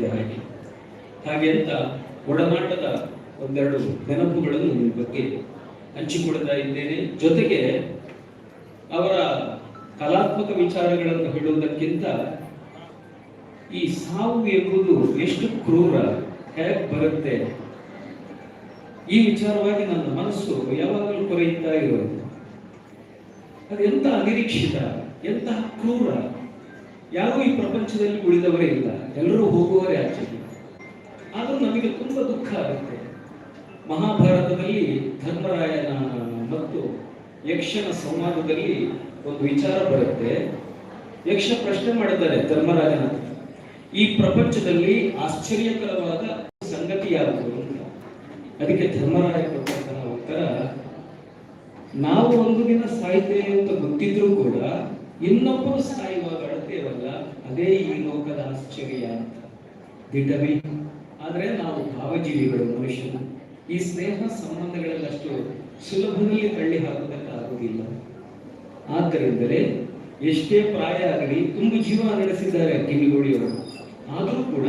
ಮಾಡಿದ ಹಾಗೆ. ಹಾಗೆ ಅಂತ ಒಡನಾಟದ ಒಂದೆರಡು ನೆನಪುಗಳನ್ನು ನಿಮ್ಮ ಬಗ್ಗೆ ಹಂಚಿಕೊಡ್ತಾ ಇದ್ದೇನೆ. ಜೊತೆಗೆ ಅವರ ಕಲಾತ್ಮಕ ವಿಚಾರಗಳನ್ನು ಹೇಳುವುದಕ್ಕಿಂತ ಈ ಸಾವು ಎಂಬುದು ಎಷ್ಟು ಕ್ರೂರ ಹೇಗೆ ಬರುತ್ತೆ? ಈ ವಿಚಾರವಾಗಿ ನನ್ನ ಮನಸ್ಸು ಯಾವಾಗಲೂ ಕೊರೆಯುತ್ತಾ ಅದು ಎಂತ ಅನಿರೀಕ್ಷಿತ ಎಂತಹ ಕ್ರೂರ ಯಾರೂ ಈ ಪ್ರಪಂಚದಲ್ಲಿ ಉಳಿದವರೇ ಇಲ್ಲ. ಎಲ್ಲರೂ ಹೋಗುವವರೇ ಆಚೆಗೆ ಆದರೂ ನಮಗೆ ತುಂಬ ದುಃಖ ಆಗುತ್ತೆ. ಮಹಾಭಾರತದಲ್ಲಿ ಧರ್ಮರಾಯನ ಮತ್ತು ಯಕ್ಷನ ಸಂವಾದದಲ್ಲಿ ಒಂದು ವಿಚಾರ ಬರುತ್ತೆ. ಯಕ್ಷ ಪ್ರಶ್ನೆ ಮಾಡಿದ್ದಾರೆ ಧರ್ಮರಾಯನ ಈ ಪ್ರಪಂಚದಲ್ಲಿ ಆಶ್ಚರ್ಯಕರವಾದ ಸಂಗತಿ ಯಾವುದು ಅದಕ್ಕೆ ಧರ್ಮರಾಯ ಕೊಟ್ಟಂತಹ ಉತ್ತರ, ನಾವು ಒಂದು ದಿನ ಸಾಯ್ತೇವೆ ಅಂತ ಗೊತ್ತಿದ್ರೂ ಕೂಡ ಇನ್ನೊಬ್ಬರು ಸಾಯುವಾಗ ಅದೇ ಈ ಲೋಕದ ಆಶ್ಚರ್ಯ ಅಂತ. ದಿಟವಿ ಆದರೆ ನಾವು ಭಾವಜೀವಿಗಳು ಮನುಷ್ಯನ ಈ ಸ್ನೇಹ ಸಂಬಂಧಗಳಲ್ಲಷ್ಟು ಸುಲಭದಲ್ಲಿ ತಳ್ಳಿ ಹಾಕುವುದಕ್ಕಾಗುವುದಿಲ್ಲ. ಆದ್ದರಿಂದಲೇ ಎಷ್ಟೇ ಪ್ರಾಯ ಆಗಲಿ, ತುಂಬ ಜೀವ ನಡೆಸಿದ್ದಾರೆ ಕಿವಿಗೋಡಿಯವರು ಆದರೂ ಕೂಡ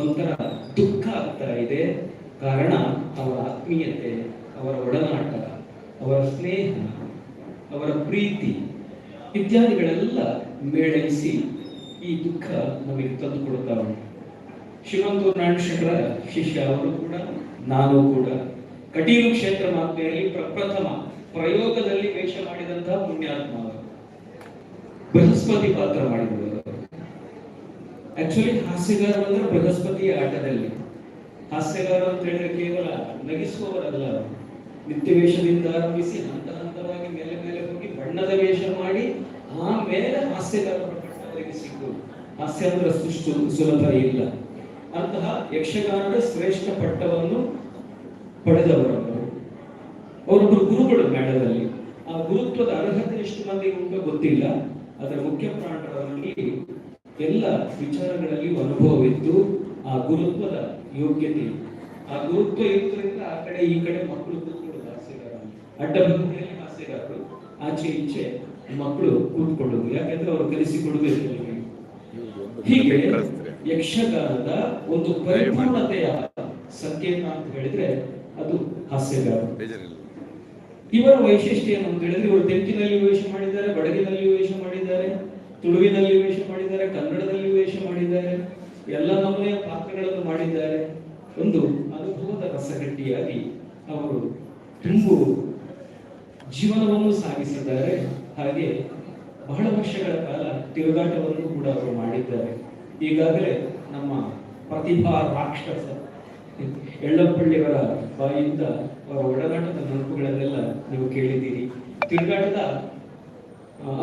ಒಂಥರ ದುಃಖ ಆಗ್ತಾ ಇದೆ. ಕಾರಣ ಅವರ ಆತ್ಮೀಯತೆ, ಅವರ ಒಡನಾಟ, ಅವರ ಸ್ನೇಹ, ಅವರ ಪ್ರೀತಿ. ಇತ್ಯಾದಿಗಳೆಲ್ಲ ಮೇಳೈಸಿ ಈ ದುಃಖ ನಮಗೆ ತಂದು ಕೊಡ್ತಾ ಉಂಟು. ಶ್ರೀಮಂತೂರು ನಾರಾಯಣ ಶಿಷ್ಯ ಅವರು ಕೂಡ, ನಾನು ಕೂಡ ಕಟೀಲು ಕ್ಷೇತ್ರ ಮಾತೆಯಲ್ಲಿ ಪ್ರಪ್ರಥಮ ಪ್ರಯೋಗದಲ್ಲಿ ವೇಷ ಮಾಡಿದಂತಹ ಪುಣ್ಯಾತ್ಮ ಬೃಹಸ್ಪತಿ ಪಾತ್ರ ಮಾಡಿದವರು. ಆಕ್ಚುಲಿ ಹಾಸ್ಯಗಾರ ಅಂದ್ರೆ ಬೃಹಸ್ಪತಿಯ ಆಟದಲ್ಲಿ. ಹಾಸ್ಯಗಾರ ಅಂತ ಹೇಳಿದ್ರೆ ಕೇವಲ ನಗಿಸುವವರಲ್ಲ. ನಿತ್ಯ ವೇಷದಿಂದ ಆರಂಭಿಸಿ ಹಂತ ಹಂತವಾಗಿ ಮೇಲೆ ಮೇಲೆ ಹೋಗಿ ಬಣ್ಣದ ವೇಷ ಮಾಡಿ ಆಮೇಲೆ ಹಾಸ್ಯಗಾರ ಸಿಕ್ಕು. ಹಾಸ್ಯ ಅಂದ್ರೆ ಸುಷ್ಟು, ಸುಲಭ ಇಲ್ಲ. ಅಂತಹ ಯಕ್ಷಗಾನದ ಶ್ರೇಷ್ಠ ಪಟ್ಟವನ್ನು ಪಡೆದವರು ಅವರು ಗುರುಗಳು ಮೇಳದಲ್ಲಿ. ಆ ಗುರುತ್ವದ ಅರ್ಹತೆ ಎಷ್ಟು ಮಂದಿಗೆ ಉಂಟು ಗೊತ್ತಿಲ್ಲ. ಅದರ ಮುಖ್ಯ ಪ್ರಾಣರಲ್ಲಿ ಎಲ್ಲ ವಿಚಾರಗಳಲ್ಲಿ ಅನುಭವವಿತ್ತು ಆ ಗುರುತ್ವದ ಯೋಗ್ಯತೆ ಆ ಗುರುತ್ವ ಇರುವುದರಿಂದ ಆ ಕಡೆ ಈ ಕಡೆ ಮಕ್ಕಳು ಕೂತ್ಕೊಳ್ಳೋದು ಹಾಸ್ಯಗಾರ. ಅಡ್ಡ ಬದಿಯಲ್ಲಿ ಹಾಸ್ಯಗಾರರು, ಆಚೆ, ಈಚೆ. ಮಕ್ಕಳು ಕೂತ್ಕೊಳ್ಳೋದು, ಯಾಕಂದ್ರೆ ಅವರು ಕಲಿಸಿಕೊಡಬೇಕು. ಹೀಗೆ ಯಕ್ಷಗಾನದ ಒಂದು ಪರಿಪೂರ್ಣತೆಯ ಸಂಕೇತ ಅಂತ ಹೇಳಿದ್ರೆ ಅದು ಬೇಜಾರಿಲ್ಲ ಇವರ ವೈಶಿಷ್ಟ್ಯ ಏನು ಅಂತ ಹೇಳಿದ್ರೆ ಇವರು ತೆಂಕಿನಲ್ಲಿ ವೇಷ ಮಾಡಿದ್ದಾರೆ, ಬಡಗಿನಲ್ಲಿ ವೇಷ ಮಾಡಿದ್ದಾರೆ, ತುಳುವಿನಲ್ಲಿ ವೇಷ ಮಾಡಿದ್ದಾರೆ, ಕನ್ನಡದಲ್ಲಿ ವೇಷ ಮಾಡಿದ್ದಾರೆ, ಎಲ್ಲ ನಮೂನೆಯ ಪಾತ್ರಗಳನ್ನು ಮಾಡಿದ್ದಾರೆ. ಒಂದು ಅನುಭವದ ರಸಗಟ್ಟಿಯಾಗಿ ಅವರು ತುಂಬು ಜೀವನವನ್ನು ಸಾಗಿಸಿದ್ದಾರೆ. ಹಾಗೆ ಬಹಳ ವರ್ಷಗಳ ಕಾಲ ತಿರುಗಾಟವನ್ನು ಕೂಡ ಅವರು ಮಾಡಿದ್ದಾರೆ. ಈಗಾಗಲೇ ನಮ್ಮ ಪ್ರತಿಭಾ ರಾಕ್ಷಸ ಎಳ್ಳಪ್ಪಳ್ಳಿಯವರ ಬಾಯಿಯಿಂದ ಅವರ ಒಡನಾಟದ ನೆನಪುಗಳನ್ನೆಲ್ಲ ನೀವು ಕೇಳಿದ್ದೀರಿ. ತಿರುಗಾಟದ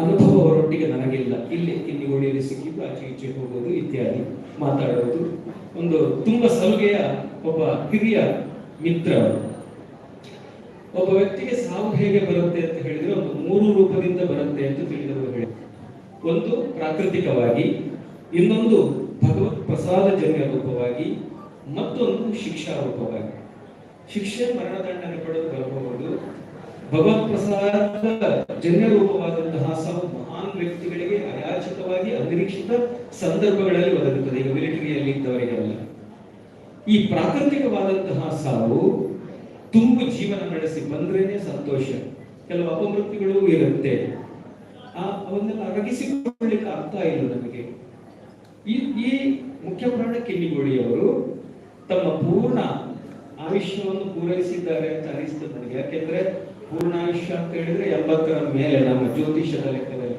ಅನುಭವ ಅವರೊಟ್ಟಿಗೆ ನನಗಿಲ್ಲ. ಇಲ್ಲಿ ಇಲ್ಲಿ ಓಡಿಯಲ್ಲಿ ಸಿಕ್ಕಿದ್ದು, ಆಚೆ ಈಚೆ ಹೋಗೋದು ಇತ್ಯಾದಿ ಮಾತಾಡೋದು. ಒಂದು ತುಂಬಾ ಸಲುಗೆಯ ಒಬ್ಬ ಹಿರಿಯ ಮಿತ್ರ ಒಬ್ಬ ವ್ಯಕ್ತಿಗೆ ಸಾವು ಹೇಗೆ ಬರುತ್ತೆ ಅಂತ ಹೇಳಿದ್ರೆ ಒಂದು ಮೂರು ರೂಪದಿಂದ ಬರುತ್ತೆ ಅಂತ ತಿಳಿದವರು ಹೇಳಿ ಒಂದು ಪ್ರಾಕೃತಿಕವಾಗಿ, ಇನ್ನೊಂದು ಭಗವತ್ ಪ್ರಸಾದ ಜನ್ಯ ರೂಪವಾಗಿ, ಮತ್ತೊಂದು ಶಿಕ್ಷಾ ರೂಪವಾಗಿ. ಶಿಕ್ಷೆ ಮರಣದಂಡನೆ ಪಡೆದು ಬರಬಹುದು. ಭಗವತ್ ಪ್ರಸಾದ ಜನ್ಯ ರೂಪವಾದಂತಹ ಸಾವು ಮಹಾನ್ ವ್ಯಕ್ತಿಗಳಿಗೆ ಅಯಾಚಿತವಾಗಿ ಅನಿರೀಕ್ಷಿತ ಸಂದರ್ಭಗಳಲ್ಲಿ ಒದಗುತ್ತದೆ. ಈಗ ಮಿಲಿಟರಿಯಲ್ಲಿ ಇದ್ದವರಿಗೆಲ್ಲ ಈ ಪ್ರಾಕೃತಿಕವಾದಂತಹ ಸಾವು ತುಂಬು ಜೀವನ ನಡೆಸಿ ಬಂದ್ರೇನೆ ಸಂತೋಷ. ಕೆಲವು ಅಪಮೃತ್ಯುಗಳು ಇರುತ್ತೆ. ಆ, ಅವನ್ನೆಲ್ಲ ಅರಗಿಸಿಕೊಳ್ಳಿಕ್ಕೆ ಅರ್ಥ ಇಲ್ಲ ನಮಗೆ. ಈ ಈ ಮುಖ್ಯ ಪ್ರಾಣ ಕಿನ್ನಿಗೋಡಿಯವರು ತಮ್ಮ ಪೂರ್ಣ ಆಯುಷ್ಯವನ್ನು ಪೂರೈಸಿದ್ದಾರೆ ಅಂತ ಅನಿಸ್ತದೆ ನನಗೆ. ಯಾಕೆಂದ್ರೆ ಪೂರ್ಣಾಯುಷ್ಯ ಅಂತ ಹೇಳಿದ್ರೆ ಎಂಬತ್ತರ ಮೇಲೆ ನಮ್ಮ ಜ್ಯೋತಿಷ್ಯದ ಲೆಕ್ಕದಲ್ಲಿ.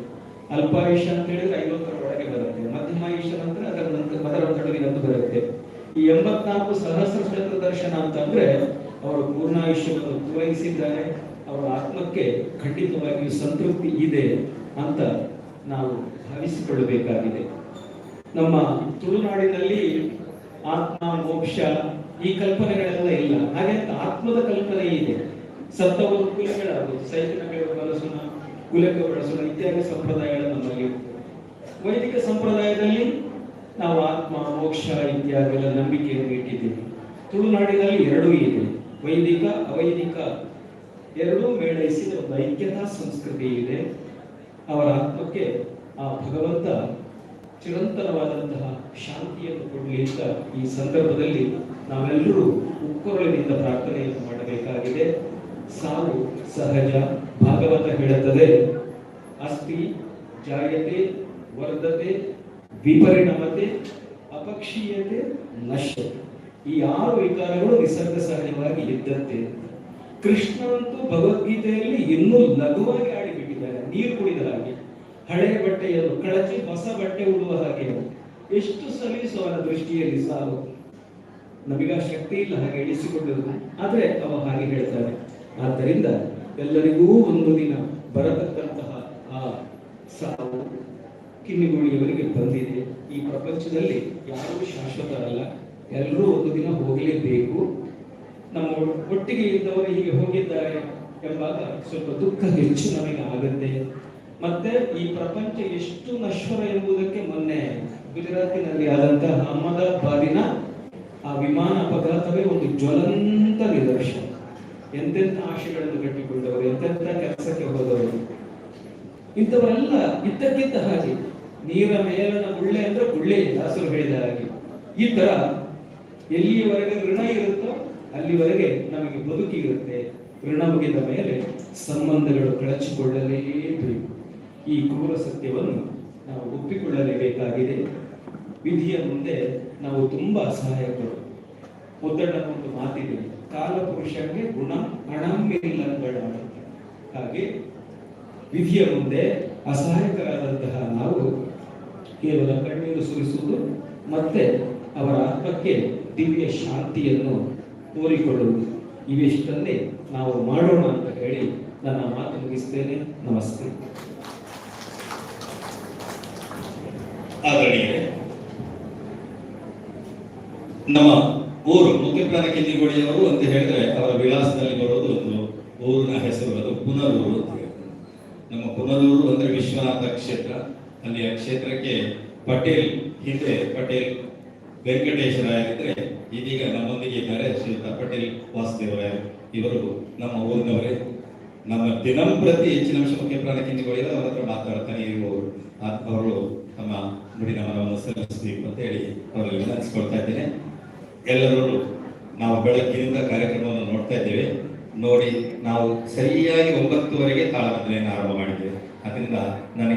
ಅಲ್ಪಾಯುಷ್ಯ ಅಂತ ಹೇಳಿದ್ರೆ ಐವತ್ತರ ಒಳಗೆ ಬರುತ್ತೆ. ಮಧ್ಯಮಾಯುಷ್ಯ ನಂತರ ಅದರ ನಂತರ, ಅದರ ನಡುವಿನದ್ದು ಬರುತ್ತೆ. ಈ ಎಂಬತ್ನಾಲ್ಕು ಸಹಸ್ರ ಚಂದ್ರ ದರ್ಶನ ಅಂತಂದ್ರೆ ಅವರು ಪೂರ್ಣಾಯುಷ್ಯವನ್ನು ಪೂರೈಸಿದ್ದಾರೆ, ಅವರ ಆತ್ಮಕ್ಕೆ ಖಂಡಿತವಾಗಿಯೂ ಸಂತೃಪ್ತಿ ಇದೆ ಅಂತ ನಾವು ಭಾವಿಸಿಕೊಳ್ಳಬೇಕಾಗಿದೆ. ನಮ್ಮ ತುಳುನಾಡಿನಲ್ಲಿ ಆತ್ಮ, ಮೋಕ್ಷ ಈ ಕಲ್ಪನೆಗಳೆಲ್ಲ ಇಲ್ಲ. ಹಾಗೆ ಆತ್ಮದ ಕಲ್ಪನೆ ಇದೆ. ಸತ್ತವರು ಕುಲಗಳಾಗುವುದು. ಸೈತನಗಳು ಬಳಸೋಣ ಕುಲಕ್ಕೆ ಬಳಸೋಣ ಇತ್ಯಾದಿ ಸಂಪ್ರದಾಯಗಳು ನಮ್ಮಲ್ಲಿ ವೈದಿಕ ಸಂಪ್ರದಾಯದಲ್ಲಿ ನಾವು ಆತ್ಮ, ಮೋಕ್ಷ ಇತ್ಯಾದಿಗಳ ನಂಬಿಕೆಯನ್ನು ಇಟ್ಟಿದ್ದೀವಿ. ತುಳುನಾಡಿನಲ್ಲಿ ಎರಡೂ ಇದೆ. ವೈದಿಕ, ಅವೈದಿಕ ಎರಡೂ ಮೇಳೈಸಿದ ಒಂದು ಐಕ್ಯತಾ ಸಂಸ್ಕೃತಿ ಇದೆ. ಅವರ ಆತ್ಮಕ್ಕೆ ಆ ಭಗವಂತ ಚಿರಂತರವಾದಂತಹ ಶಾಂತಿಯನ್ನು ಕೊಡಲಿ ಅಂತ ಈ ಸಂದರ್ಭದಲ್ಲಿ ನಾವೆಲ್ಲರೂ ಉಕ್ಕೊರಳಿನಿಂದ ಪ್ರಾರ್ಥನೆಯನ್ನು ಮಾಡಬೇಕಾಗಿದೆ. ಸಾವು ಸಹಜ, ಭಾಗವತ ಹೇಳುತ್ತದೆ, ಅಸ್ತಿ, ಜಾಯತೆ, ವರ್ಧತೆ, ವಿಪರಿಣಮತೆ, ಅಪಕ್ಷೀಯತೆ, ನಶ್ಯತೆ. ಈ ಆರು ವಿಕಾರಗಳು ನಿಸರ್ಗ ಸಹಜವಾಗಿ ಇದ್ದಂತೆ ಕೃಷ್ಣನಂತೂ ಭಗವದ್ಗೀತೆಯಲ್ಲಿ ಇನ್ನೂ ಲಘುವಾಗಿ ಆಡಿಬಿಟ್ಟಿದ್ದಾರೆ. ನೀರು ಕುಡಿದ ಹಾಗೆ ಹಳೆಯ ಬಟ್ಟೆಯನ್ನು ಕಳಚಿ ಹೊಸ ಬಟ್ಟೆ ಉಡುವ ಹಾಗೆ. ಎಷ್ಟು ಸಲೀಸು ಅವನ ದೃಷ್ಟಿಯಲ್ಲಿ ಸಾವು ನಮಗ ಶಕ್ತಿ ಇಲ್ಲ ಹಾಗೆ ಇಳಿಸಿಕೊಂಡಿರುವುದು ಆದ್ರೆ ಅವ ಹಾಗೆ ಹೇಳ್ತಾನೆ. ಆದ್ದರಿಂದ ಎಲ್ಲರಿಗೂ ಒಂದು ದಿನ ಬರತಕ್ಕಂತಹ ಆ ಸಾವು ಕಿನ್ನಿಗೋಳಿಯವರಿಗೆ ಬಂದಿದೆ. ಈ ಪ್ರಪಂಚದಲ್ಲಿ ಯಾರೂ ಶಾಶ್ವತರಲ್ಲ. ಎಲ್ಲರೂ ಒಂದು ದಿನ ಹೋಗಲೇಬೇಕು. ನಮ್ಮ ಒಟ್ಟಿಗೆ ಇದ್ದವರು ಹೀಗೆ ಹೋಗಿದ್ದಾರೆ ಎಂಬಾಗ ಸ್ವಲ್ಪ ದುಃಖ ಹೆಚ್ಚು ನಮಗೆ ಆಗುತ್ತೆ. ಮತ್ತೆ ಈ ಪ್ರಪಂಚ ಎಷ್ಟು ನಶ್ವರ ಎಂಬುದಕ್ಕೆ ಮೊನ್ನೆ ಗುಜರಾತಿನಲ್ಲಿ ಆದಂತಹ ಅಹಮದಾಬಾದಿನ ಆ ವಿಮಾನ ಅಪಘಾತವೇ ಒಂದು ಜ್ವಲಂತ ನಿದರ್ಶನ. ಎಂತೆಂಥ ಆಶೆಗಳನ್ನು ಕಟ್ಟಿಕೊಂಡವರು, ಎಂತೆಂಥ ಕೆಲಸಕ್ಕೆ ಹೋದವರು. ಇಂಥವರೆಲ್ಲ ಇದ್ದಕ್ಕಿದ್ದ ಹಾಗೆ ನೀರ ಮೇಲನ ಗುಳ್ಳೆ ಅಂದ್ರೆ ಗುಳ್ಳೆ ದಾಸರು ಹೇಳಿದ ಹಾಗೆ. ಈ ತರ ಎಲ್ಲಿಯವರೆಗೆ ಋಣ ಇರುತ್ತೋ ಅಲ್ಲಿವರೆಗೆ ನಮಗೆ ಬದುಕಿ ಇರುತ್ತೆ ಋಣ ಮುಗಿದ ಮೇಲೆ ಸಂಬಂಧಗಳು ಕಳಚಿಕೊಳ್ಳಲೇಬೇಕು. ಈ ಕ್ರೂರ ಸತ್ಯವನ್ನು ನಾವು ಒಪ್ಪಿಕೊಳ್ಳಲೇಬೇಕಾಗಿದೆ. ವಿಧಿಯ ಮುಂದೆ ನಾವು ತುಂಬಾ ಸಹಾಯಕರು. ಮುದ್ದಣ್ಣನ ಒಂದು ಮಾತಿದೆ ಕಾಲಪುರುಷಕ್ಕೆ ಗುಣ ಹಣಮಿಲ್ಲಂಗಳ ಹಾಗೆ ವಿಧಿಯ ಮುಂದೆ ಅಸಹಾಯಕರಾದಂತಹ ನಾವು ಕೇವಲ ಕಣ್ಣೀರು ಸುರಿಸುವುದು ಮತ್ತೆ ಅವರ ಆತ್ಮಕ್ಕೆ ದಿವ್ಯ ಶಾಂತಿಯನ್ನು ಕೋರಿಕೊಳ್ಳುವುದು. ಇವಿಷ್ಟನ್ನೇ ನಾವು ಮಾಡೋಣ ಅಂತ ಹೇಳಿ ನನ್ನ ಮಾತು ಮುಗಿಸ್ತೇನೆ. ನಮಸ್ತೆ. ನಮ್ಮ ಊರು ಮುಖ್ಯಪ್ರಾಣ ಕಿನ್ನಿಗೋಡಿಯವರು ಅಂತ ಹೇಳಿದ್ರೆ ಅವರ ವಿಳಾಸದಲ್ಲಿ ಬರೋದು ಒಂದು ಊರಿನ ಹೆಸರು, ಅದು ಪುನರೂರು ಅಂತ ಹೇಳಿ. ನಮ್ಮ ಪುನರೂರು ಅಂದ್ರೆ ವಿಶ್ವನಾಥ ಕ್ಷೇತ್ರ. ಅಲ್ಲಿ ಆ ಕ್ಷೇತ್ರಕ್ಕೆ ಪಟೇಲ್ ಹಿಂದೆ, ಪಟೇಲ್ ವೆಂಕಟೇಶ್ವರಾಯರಿದ್ರೆ ಇದೀಗ ನಮ್ಮೊಂದಿಗೆ ಇದ್ದಾರೆ ಶ್ರೀಯುತ ಪಟೇಲ್ ವಾಸುದೇವರಾಯರು ಇವರು. ನಮ್ಮ ಊರಿನವರೇ, ನಮ್ಮ ದಿನಂಪ್ರತಿ ಹೆಚ್ಚಿನ ಅಂಶ ಮುಖ್ಯ ಪ್ರಾಣ ಕಿಂದಿಗಳಿದ್ರೆ ಅವರ ಹತ್ರ ಮಾತಾಡ್ತಾನೆ ಇರುವವರು. ಅವರು ತಮ್ಮ ನುಡಿನ ಮನವನ್ನು ಸಲ್ಲಿಸಬೇಕು ಅಂತ ಹೇಳಿ ಅವರಲ್ಲಿ ವಿನಂತಿಸ್ಕೊಳ್ತಾ ಇದ್ದೇನೆ. ಎಲ್ಲರೂ ನಾವು ಬೆಳಗ್ಗಿನಿಂದ ಕಾರ್ಯಕ್ರಮವನ್ನು ನೋಡ್ತಾ ಇದ್ದೇವೆ. ನೋಡಿ, ನಾವು ಸರಿಯಾಗಿ ಒಂಬತ್ತುವರೆಗೆ ತಾಳಮದ್ರೆಯನ್ನು ಆರಂಭ ಮಾಡಿದ್ದೇವೆ. ಅದರಿಂದ ನನಗೆ